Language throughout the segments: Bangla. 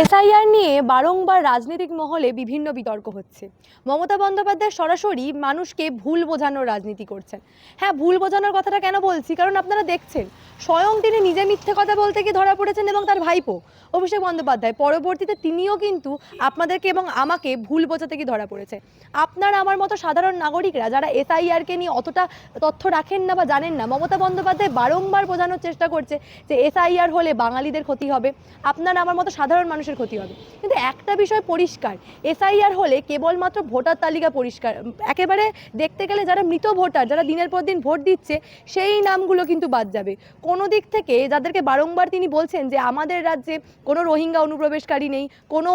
এসআইআর নিয়ে বারংবার রাজনৈতিক মহলে বিভিন্ন বিতর্ক হচ্ছে। মমতা বন্দ্যোপাধ্যায় সরাসরি মানুষকে ভুল বোঝানোর রাজনীতি করছেন। হ্যাঁ ভুল বোঝানোর কথাটা কেন বলছি? কারণ আপনারা দেখছেন, স্বয়ং তিনি নিজে মিথ্যে কথা বলতে গিয়ে ধরা পড়েছেন এবং তার ভাইপো অভিষেক বন্দ্যোপাধ্যায়। পরবর্তীতে তিনিও কিন্তু আপনাদেরকে এবং আমাকে ভুল বোঝাতে গিয়ে ধরা পড়েছে। আপনার আমার মতো সাধারণ নাগরিকরা যারা এসআইআরকে নিয়ে অতটা তথ্য রাখেন না বা জানেন না, মমতা বন্দ্যোপাধ্যায় বারংবার বোঝানোর চেষ্টা করছে যে এসআইআর হলে বাঙালিদের ক্ষতি হবে। আপনার আমার মতো সাধারণ মানুষের ক্ষতি হবে। কিন্তু একটা বিষয় পরিষ্কার, এসআইআর হলে কেবলমাত্র ভোটার তালিকা পরিষ্কার। একেবারে দেখতে গেলে যারা মৃত ভোটার, যারা দিনের পর দিন ভোট দিচ্ছে, সেই নামগুলো কিন্তু বাদ যাবে। কোনো দিক থেকে যাদেরকে বারংবার তিনি বলছেন যে, আমাদের রাজ্যে কোনো রোহিঙ্গা অনুপ্রবেশকারী নেই, কোনো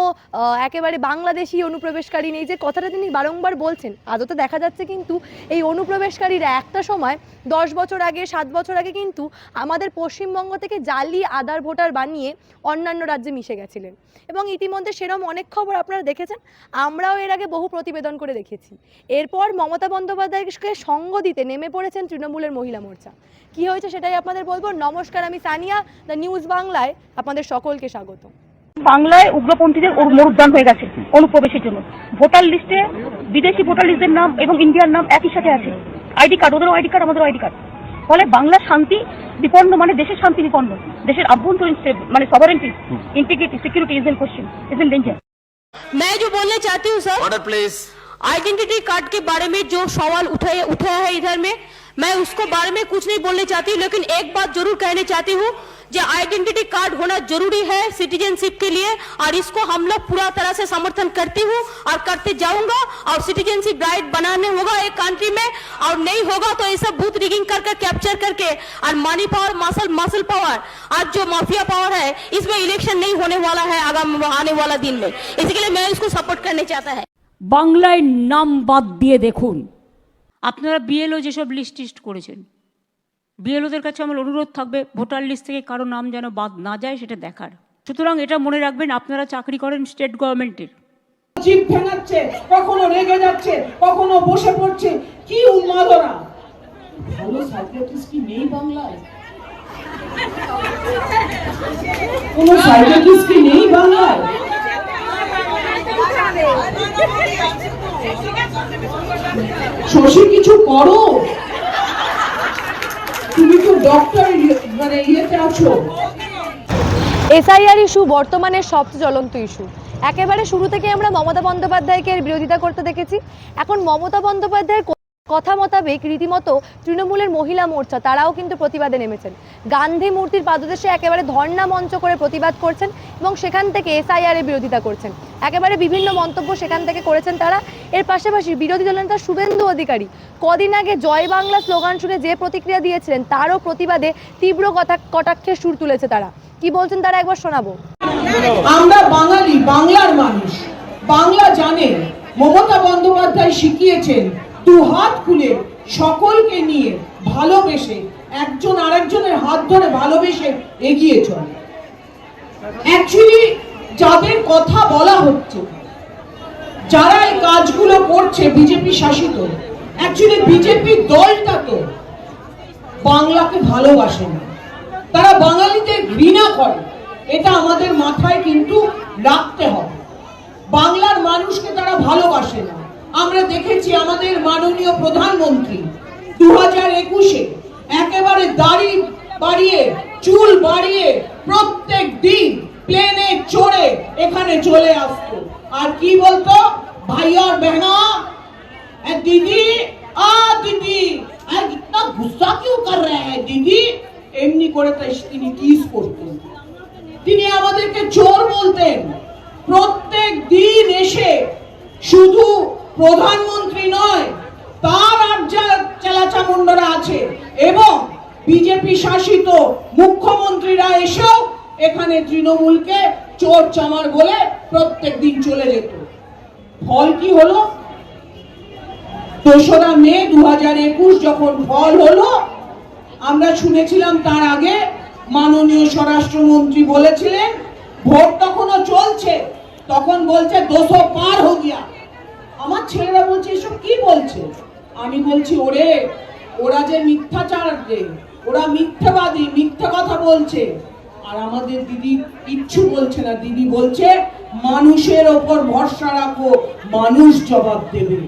একেবারে বাংলাদেশি অনুপ্রবেশকারী নেই। যে কথাটা তিনি বারংবার বলছেন আদতে দেখা যাচ্ছে কিন্তু এই অনুপ্রবেশকারীরা একটা সময়, দশ বছর আগে, সাত বছর আগে কিন্তু আমাদের পশ্চিমবঙ্গ থেকে জালি আধার ভোটার বানিয়ে অন্যান্য রাজ্যে মিশে গেছিলেন। এবং ইতিমধ্যে সেরকম অনেক খবর আপনারা দেখেছেন। আমরাও এর আগে বহু প্রতিবেদন করে দেখেছি। এরপর মমতা বন্দ্যোপাধ্যায়কে সঙ্গ দিতে নেমে পড়েছেন তৃণমূলের মহিলা মোর্চা। কি হয়েছে সেটাই আপনাদের বলব। নমস্কার, আমি সানিয়া, দ্য নিউজ বাংলায় আপনাদের সকলকে স্বাগত। বাংলায় উগ্রপন্থীদের মরুদ্যান হয়ে গেছে অনুপ্রবেশের জন্য। ভোটার লিস্টে বিদেশি ভোটার লিস্টের নাম এবং ইন্ডিয়ার নাম একই সাথে আছে। আইডি কার্ড, ওদেরও আইডি কার্ড, আমাদেরও আইডি কার্ড। ফলে বাংলার শান্তি বিপন্ন মানে দেশের শান্তি বিপন্ন দেশের আভ্যন্তরীণ stable, মানে sovereignty integrity security is in question is in danger मैं जो बोलना चाहती हूँ sir order please identity card के बारे में जो सवाल उठाया उठाया है इधर में मैं उसको बारे में कुछ नहीं बोलने चाहती हूँ लेकिन एक बात जरूर कहना चाहती हूँ जो आइडेंटिटी कार्ड होना जरूरी है सिटीजनशिप के लिए और इसको हम लोग पूरा तरह से समर्थन करती हूँ और करते जाऊंगा और सिटीजनशिप राइट बनाने होगा एक कंट्री में और नहीं होगा तो ये सब बूथ रिगिंग करके कैप्चर करके और money power muscle muscle power आज जो माफिया पावर है इसमें इलेक्शन नहीं होने वाला है आगामी आने वाला दिन में इसके लिए मैं इसको सपोर्ट करने चाहता है বাংলায় নাম বাদ দিয়ে দেখুন আপনারা বিএলও যেসব লিস্ট টিস্ট করেছেন বিএলওদের কাছে আমার অনুরোধ থাকবে, ভোটার লিস্ট থেকে কারও নাম যেন বাদ না যায় সেটা দেখার। সুতরাং এটা মনে রাখবেন, আপনারা চাকরি করেন স্টেট গভর্নমেন্টের জিভ ভেঙাচ্ছে কখনো রেগে যাচ্ছে, কখনো বসে পড়ছে, কি উন্মাদনা। ভালো সাইকিয়াট্রিস্ট কি নেই বাংলায়? কোন সাইকিয়াট্রিস্ট কি নেই বাংলায়? শশী কিছু করো। তুমি তো ডক্টর মানে ইয়েতে আছো। এসআইআর ইস্যু বর্তমানে সবচেয়ে জ্বলন্ত ইস্যু একেবারে শুরু থেকে আমরা মমতা বন্দ্যোপাধ্যায়কে এর বিরোধিতা করতে দেখেছি। এখন মমতা বন্দ্যোপাধ্যায়ের ক- কথা মোতাবেক রীতিমতো তৃণমূলের মহিলা মোর্চা, তারাও কিন্তু প্রতিবাদে নেমেছেন। গান্ধী মূর্তির পাদদেশে একেবারে ধর্ণা মঞ্চ করে প্রতিবাদ করছেন এবং সেখান থেকে এসআইআর এর বিরোধিতা করছেন। একেবারে বিভিন্ন মন্তব্য সেখান থেকে করেছেন তারা। এর পাশাপাশি বিরোধী দলনেতা শুভেন্দু অধিকারী কদিন আগে জয় বাংলা স্লোগান শুনে যে প্রতিক্রিয়া দিয়েছিলেন, তারও প্রতিবাদে তীব্র কথা কটাক্ষের সুর তুলেছে তারা। কি বলছেন তারা একবার শোনাবো। আমরা বাঙালি, বাংলার মানুষ। বাংলা জানে, মমতা বন্দ্যোপাধ্যায় শিখিয়েছেন দু হাত খুলে সকলকে নিয়ে ভালোবেসে একজন আরেকজনের হাত ধরে ভালোবেসে এগিয়ে চলে। অ্যাকচুয়ালি যাদের কথা বলা হচ্ছে, যারা এই কাজগুলো করছে বিজেপি শাসিত অ্যাকচুয়ালি বিজেপি দলটা তো বাংলাকে ভালোবাসে না। তারা বাঙালিদের ঘৃণা করে, এটা আমাদের মাথায় কিন্তু রাখতে হবে। বাংলার মানুষকে তারা ভালোবাসে না। আমরা দেখেছি আমাদের মাননীয় প্রধানমন্ত্রী দু হাজার একুশে একেবারে দাড়ি বাড়িয়ে, চুল বাড়িয়ে প্রত্যেক দিন প্লেনে চড়ে এখানে চলে আসতো। আর কি বলতো? ভাই আর বেহনা দিদি, আ দিদি আর কিতনা গুসা কিউ কর রে হ্যাঁ দিদি? এমনি করে তাই তিনি টিজ করতেন। তিনি আমাদেরকে চোর বলতেন, প্রত্যেক দিন এসে শুধু প্রধানমন্ত্রী নয়, তার আর চেলাচামুন্ডরা আছে এবং বিজেপি শাসিত মুখ্যমন্ত্রীরা এসেও এখানে তৃণমূলকে চোর চামার বলে প্রত্যেক দিন চলে যেত। ফল কি হলো? দোসরা মে দু হাজার একুশ যখন ফল হলো, আমরা শুনেছিলাম তার আগে মাননীয় স্বরাষ্ট্রমন্ত্রী বলেছিলেন, ভোট তখনও চলছে, তখন বলছে দুশো পার হো গিয়া। আমার ছেলেরা বলছে, এসব কি বলছে? আমি বলছি, ওরে, ওরা যে মিথ্যাচার ওরা মিথ্যাবাদী, মিথ্যা কথা বলছে। আর আমাদের দিদি কিচ্ছু বলছে না। দিদি বলছে, মানুষের ওপর ভরসা রাখো, মানুষ জবাব দেবে।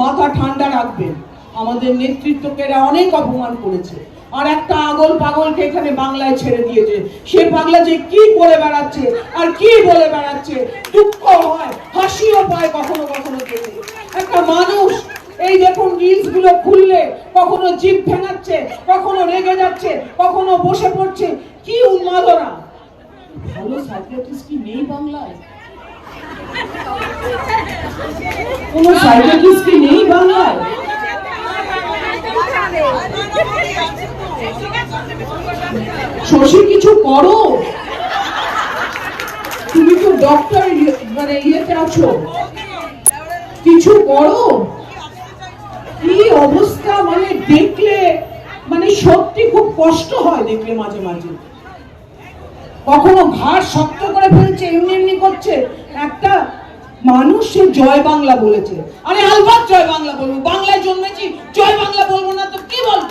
মাথা ঠান্ডা রাখবেন আমাদের নেতৃত্বকে এরা অনেক অপমান করেছে। আর একটা আগল পাগলকে এখানে বাংলায় ছেড়ে দিয়েছে সে পাগলা যে কি বেড়াচ্ছে আর কি বলে বেড়াচ্ছে দুঃখ হয় হাসিও পায় কখনো কখনো একটা মানুষ এই দেখুন রিলসগুলো খুললে কখনো জিভ কখনো রেগে যাচ্ছে কখনো বসে পড়ছে কি উন্মাদনা ভালো সাইকিয়াট্রিস্ট কি নেই বাংলায় কোন সাইকিয়াট্রিস্ট কি নেই বাংলায় শশী কিছু করো। তুমি তো ডক্টর মানে ইয়েতে আছো। কিছু করো। কি অবস্থা? মানে দেখলে মানে সত্যি খুব কষ্ট হয় দেখলে মাঝে মাঝে। কখনো ঘাড় শক্ত করে ফেলছে, এমনি এমনি করছে। একটা মানুষ সে জয় বাংলা বলেছে। আরে আলবাত জয় বাংলা বলব, বাংলায় জন্মেছি, জয় বাংলা বলব না তো কি বলব?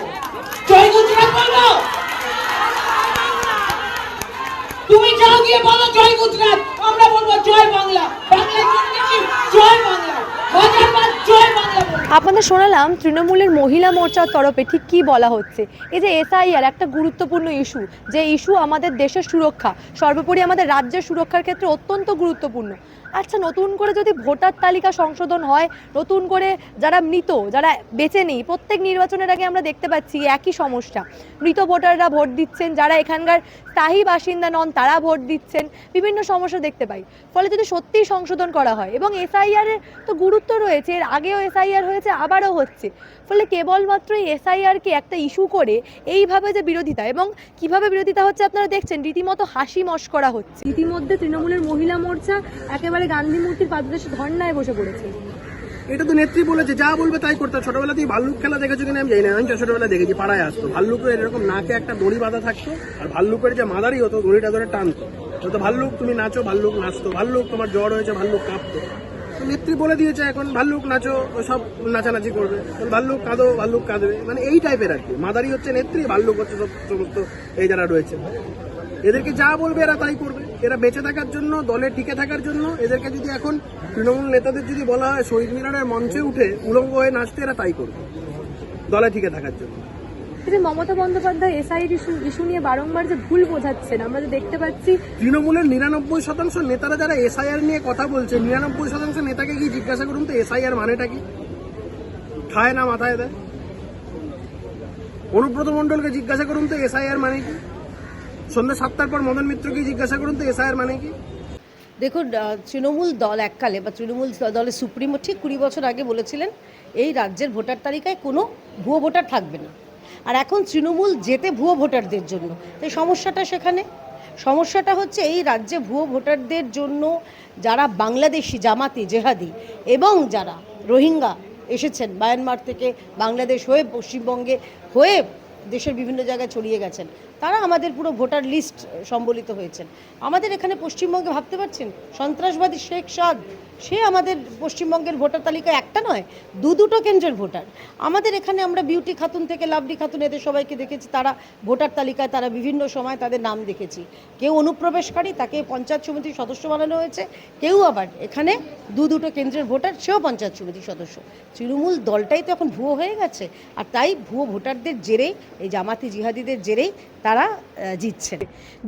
তুমি যাও গিয়ে বলো জয় গুজরাট। আমরা বলব জয় বাংলা। আপনাদের শোনালাম, তৃণমূলের মহিলা মোর্চার তরফে ঠিক কী বলা হচ্ছে? এই যে এসআইআর একটা গুরুত্বপূর্ণ ইস্যু যে ইস্যু আমাদের দেশের সুরক্ষা, সর্বোপরি আমাদের রাজ্যের সুরক্ষার ক্ষেত্রে অত্যন্ত গুরুত্বপূর্ণ। আচ্ছা নতুন করে যদি ভোটার তালিকা সংশোধন হয়, নতুন করে যারা মৃত, যারা বেঁচে নেই, প্রত্যেক নির্বাচনের আগে আমরা দেখতে পাচ্ছি একই সমস্যা। মৃত ভোটাররা ভোট দিচ্ছেন, যারা এখানকার স্থায়ী বাসিন্দা নন, তারা ভোট দিচ্ছেন, বিভিন্ন সমস্যা দেখতে পাই। ফলে যদি সত্যিই সংশোধন করা হয়, এবং এসআইআর এর তো গুরুত্ব রয়েছে, এর আগেও এসআইআর হয়েছে, আবারও হচ্ছে। ফলে কেবলমাত্র এই এসআইআরকে একটা ইস্যু করে এইভাবে যে বিরোধিতা এবং কীভাবে বিরোধিতা হচ্ছে আপনারা দেখছেন রীতিমতো হাসি মস্করা হচ্ছে। ইতিমধ্যে তৃণমূলের মহিলা মোর্চা একেবারে গান্ধী মূর্তির পাদদেশে ধর্নায় বসে পড়েছে। এটা তো নেত্রী বলেছে যা বলবে তাই করতে হবে। ছোটবেলাতেই ভাল্লুক খেলা দেখেছ কিনা আমি জানি না আমি ছোটবেলা দেখেছি পাড়ায় আসতো। ভাল্লুকের এরকম নাকে একটা দড়ি বাঁধা থাকতো আর ভাল্লুকের যে মাদারি হতো দড়িটা ধরে টানতো। তো ভাল্লুক তুমি নাচো ভাল্লুক নাচতো। ভাল্লুক তোমার জ্বর হয়েছে ভাল্লুক কাঁপতো। নেত্রী বলে দিয়েছে, এখন ভাল্লুক নাচো, সব নাচানাচি করবে। ভাল্লুক কাঁদো, ভাল্লুক কাঁদবে। মানে এই টাইপের আর কি। মাদারি হচ্ছে নেত্রী, ভাল্লুক হচ্ছে সব সমস্ত এই যারা রয়েছে। এদেরকে যা বলবে এরা তাই করবে। এরা বেঁচে থাকার জন্য, দলে টিকে থাকার জন্য, এদেরকে যদি এখন তৃণমূল নেতাদের যদি বলা হয়, শহীদ মিনারের মঞ্চে উঠে উলঙ্গ হয়ে নাচতে, এরা তাই করবে। দলে টিকে থাকার জন্য। যে Mamata Bandyopadhyay SIR issue issue নিয়ে বারংবার যে ভুল বোঝাচ্ছেন আমরা যে দেখতে পাচ্ছি তৃণমূলের নিরানব্বই শতাংশ নেতারা যারা এসআইআর নিয়ে কথা বলছে নিরানব্বই শতাংশ নেতাকে গিয়ে জিজ্ঞাসা করুন তো এসআইআর মানেটা কি? খায় না মাথায় দেয়। অনুব্রত মণ্ডলকে জিজ্ঞাসা করুন তো এসআইআর মানে কি? সন্ধ্যা সাতটার পর মদন মিত্রকে জিজ্ঞাসা করুন তো এসআইআর মানে কি? দেখুন তৃণমূল দল এককালে বা তৃণমূল দলের সুপ্রিমো ঠিক কুড়ি বছর আগে বলেছিলেন এই রাজ্যের ভোটার তালিকায় কোনো ভুয়ো ভোটার থাকবে না। আর এখন তৃণমূল যেতে ভুয়ো ভোটারদের জন্য। তাই সমস্যাটা সেখানে? সমস্যাটা হচ্ছে এই রাজ্যে ভুয়ো ভোটারদের জন্য যারা বাংলাদেশি জামাতি, জেহাদি এবং যারা রোহিঙ্গা এসেছেন, মায়ানমার থেকে বাংলাদেশ হয়ে পশ্চিমবঙ্গে হয়ে দেশের বিভিন্ন জায়গায় ছড়িয়ে গেছেন তারা আমাদের পুরো ভোটার লিস্ট সম্বলিত হয়েছেন। আমাদের এখানে পশ্চিমবঙ্গে ভাবতে পারছেন? সন্ত্রাসবাদী শেখ সাদ, সে আমাদের পশ্চিমবঙ্গের ভোটার তালিকায় একটা নয়, দু দুটো কেন্দ্রের ভোটার। আমাদের এখানে আমরা বিউটি খাতুন থেকে লাভলি খাতুন এদের সবাইকে দেখেছি, তারা ভোটার তালিকায় তারা বিভিন্ন সময় তাদের নাম দেখেছি। কেউ অনুপ্রবেশকারী, তাকে পঞ্চায়েত সমিতির সদস্য বানানো হয়েছে, কেউ আবার এখানে দু দুটো কেন্দ্রের ভোটার, সেও পঞ্চায়েত সমিতির সদস্য। তৃণমূল দলটাই তো এখন ভুয়ো হয়ে গেছে, আর তাই ভুয়ো ভোটারদের জেরেই, এই জামাতি জিহাদিদের জেরেই তারা জিতছে।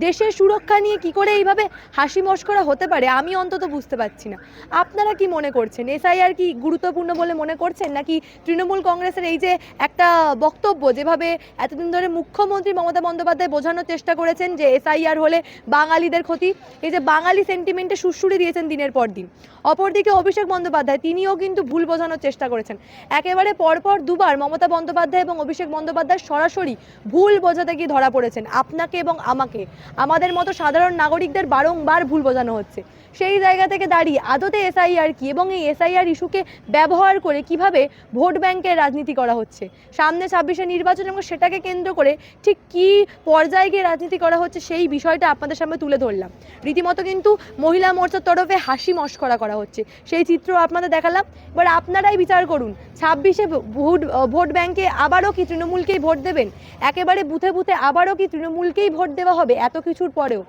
দেশের সুরক্ষা নিয়ে কি করে এইভাবে হাসি মস্করা হতে পারে, আমি অন্তত বুঝতে পারছি না। আপনারা কি মনে করছেন? এসআইআর কি গুরুত্বপূর্ণ বলে মনে করছেন? নাকি তৃণমূল কংগ্রেসের এই যে একটা বক্তব্য, যেভাবে এতদিন ধরে মুখ্যমন্ত্রী মমতা বন্দ্যোপাধ্যায় বোঝানোর চেষ্টা করেছেন যে এসআইআর হলে বাঙালিদের ক্ষতি, এই যে বাঙালি সেন্টিমেন্টে সুশ্রুড়ি দিয়েছেন দিনের পর দিন। অপরদিকে অভিষেক বন্দ্যোপাধ্যায়, তিনিও কিন্তু ভুল বোঝানোর চেষ্টা করেছেন। একেবারে পরপর দুবার মমতা বন্দ্যোপাধ্যায় এবং অভিষেক বন্দ্যোপাধ্যায় সরাসরি ভুল বোঝাতে গিয়ে ধরা পড়েছেন আপনাকে এবং আমাকে। আমাদের মতো সাধারণ নাগরিকদের বারংবার ভুল বোঝানো হচ্ছে। সেই জায়গা থেকে দাঁড়িয়ে আদতে এসআইআর কি এবং এই এসআইআর ইস্যুকে ব্যবহার করে কীভাবে ভোট ব্যাংকের রাজনীতি করা হচ্ছে? সামনে ছাব্বিশে নির্বাচন এবং সেটাকে কেন্দ্র করে ঠিক কি পর্যায়ে গিয়ে রাজনীতি করা হচ্ছে সেই বিষয়টা আপনাদের সামনে তুলে ধরলাম। রীতিমতো কিন্তু মহিলা মোর্চার তরফে হাসি মস্করা করা হচ্ছে। সেই চিত্র আপনাদের দেখালাম। এবার আপনারাই বিচার করুন। ছাব্বিশে ভোট ভোট ব্যাংকে আবারও কি তৃণমূলকেই ভোট দেবেন? একেবারে বুথে বুথে আবারও কি তৃণমূলকেই ভোট দেওয়া হবে এত কিছুর পরেও?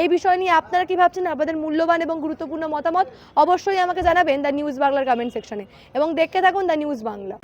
এই বিষয় নিয়ে আপনারা কি ভাবছেন? আপনাদের মূল্যবান এবং গুরুত্বপূর্ণ মতামত অবশ্যই আমাকে জানাবেন দ্য নিউজ বাংলার কমেন্ট সেকশনে এবং দেখতে থাকুন দ্য নিউজ বাংলা।